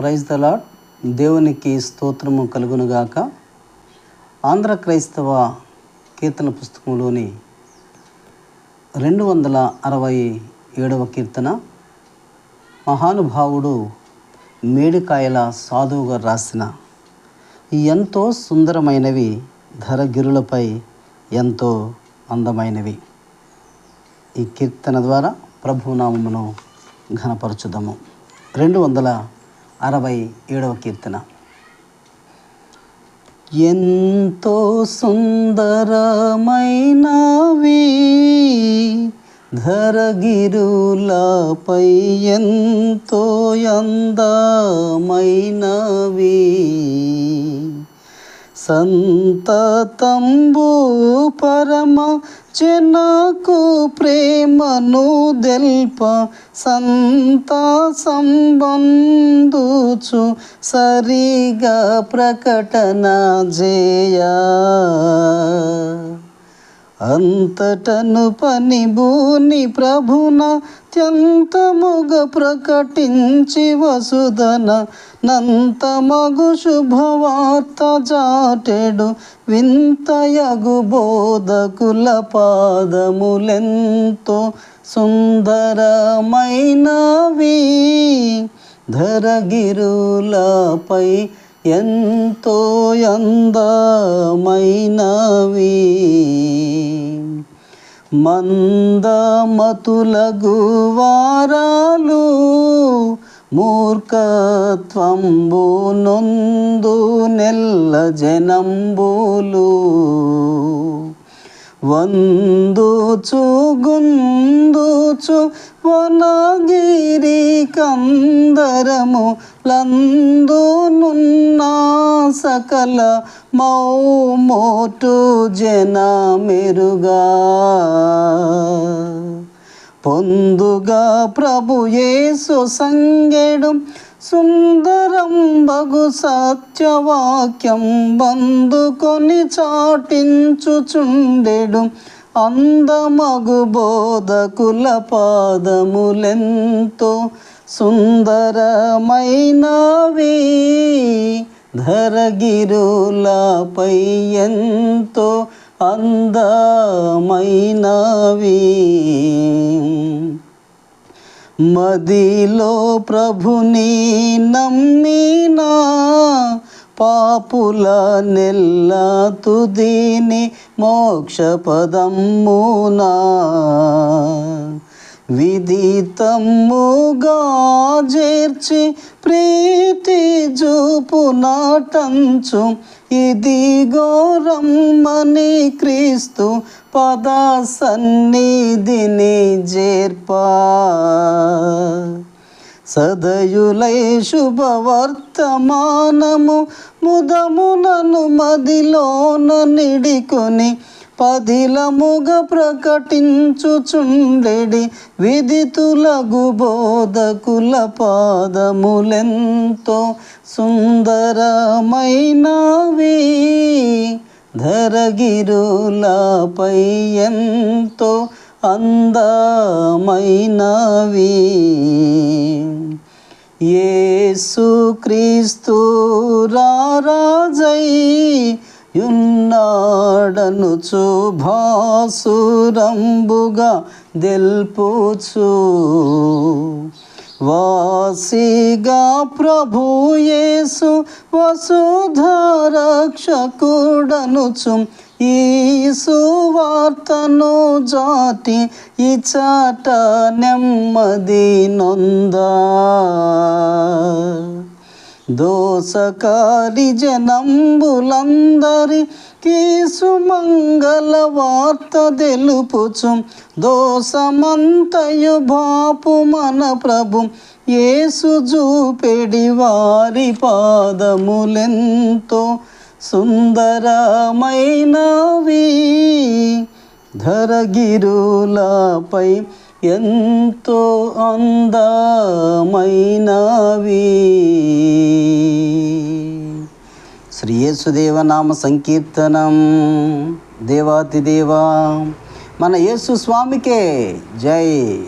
Praise the lord దేవునికి స్తోత్రము కలుగునుగాక. ఆంధ్ర క్రైస్తవ కీర్తన పుస్తకంలోని రెండు వందల అరవై ఏడవ కీర్తన మహానుభావుడు మేడికాయల సాధువుగా రాసిన ఎంతో సుందరమైనవి ధరగిరులపై ఎంతో అందమైనవి. ఈ కీర్తన ద్వారా ప్రభునామమును ఘనపరచుదాము. రెండు వందల అరవై ఏడవ కీర్తన. ఎంతో సుందరమైనవి ధరగిరులపై ఎంతో అందమైనవి సంతతంబు పరమ జనకు ప్రేమను దెల్ప సంత సంబంధుచు సరిగా ప్రకటన చేయా అంతటను పని భూని ప్రభున త్యంతముగ ప్రకటించి వసుదన నంతమగు శుభవార్త జాటెడు వింతయగు బోధకుల పాదములెంతో సుందరమైనవి. ధరగిరులపై ఎంతో అందమైనవి. మందమతులగు వారాలు మూర్ఖత్వంబు నొందు నెల్ల జనంబులు. వందుచు గుందుచు వనగిరి కందరము లందునున్న సకల మౌమోటు జన మెరుగా పొందుగా ప్రభు యేసు సంగెడు సుందరం బగు సత్యవాక్యం బందుకొని చాటించుచుండెడు అందమగు బోధకుల పాదములెంతో సుందరమైనవి. ధరగిరులపై ఎంతో అందమైనవి. మదిలో ప్రభుని నమ్మినా పాపుల నెల్ల తుదిని మోక్ష పదమ్మునా విదితముగా చేర్చి ప్రీతి చూపు నాటంచు. ఇది గోరమ్మని క్రీస్తు పద సన్నిధిని చేర్పా సదయులై శుభవర్తమానము ముదమునను మదిలోన నిడికొని పదిలముగ ప్రకటించుచుండెడి విదితులగు బోధకుల పాదములెంతో సుందరమైనవి ధరగిరులపై ఎంతో అందమైనవి. యేసు క్రీస్తు రారాజై యున్నాడనుచు భాసురంబుగా దెల్పుచు. వాసిగా ప్రభు యేసు వసుధరక్షకుడనుచు. ఈ సువార్తను జాతి ఇచాట నెమ్మది నొందా. దోసకారి జనంబులందరి కీసు మంగళ వార్త తెలుపుచు. దోషమంతయు బాపు మన ప్రభు ఏసు చూపెడి వారి పాదములెంతో సుందరమైనవి. ధరగిరులపై ఎంతో అందమైనవి. శ్రీ నామ సంకీర్తనం. దేవాతిదేవా మన యేసు స్వామికే జై.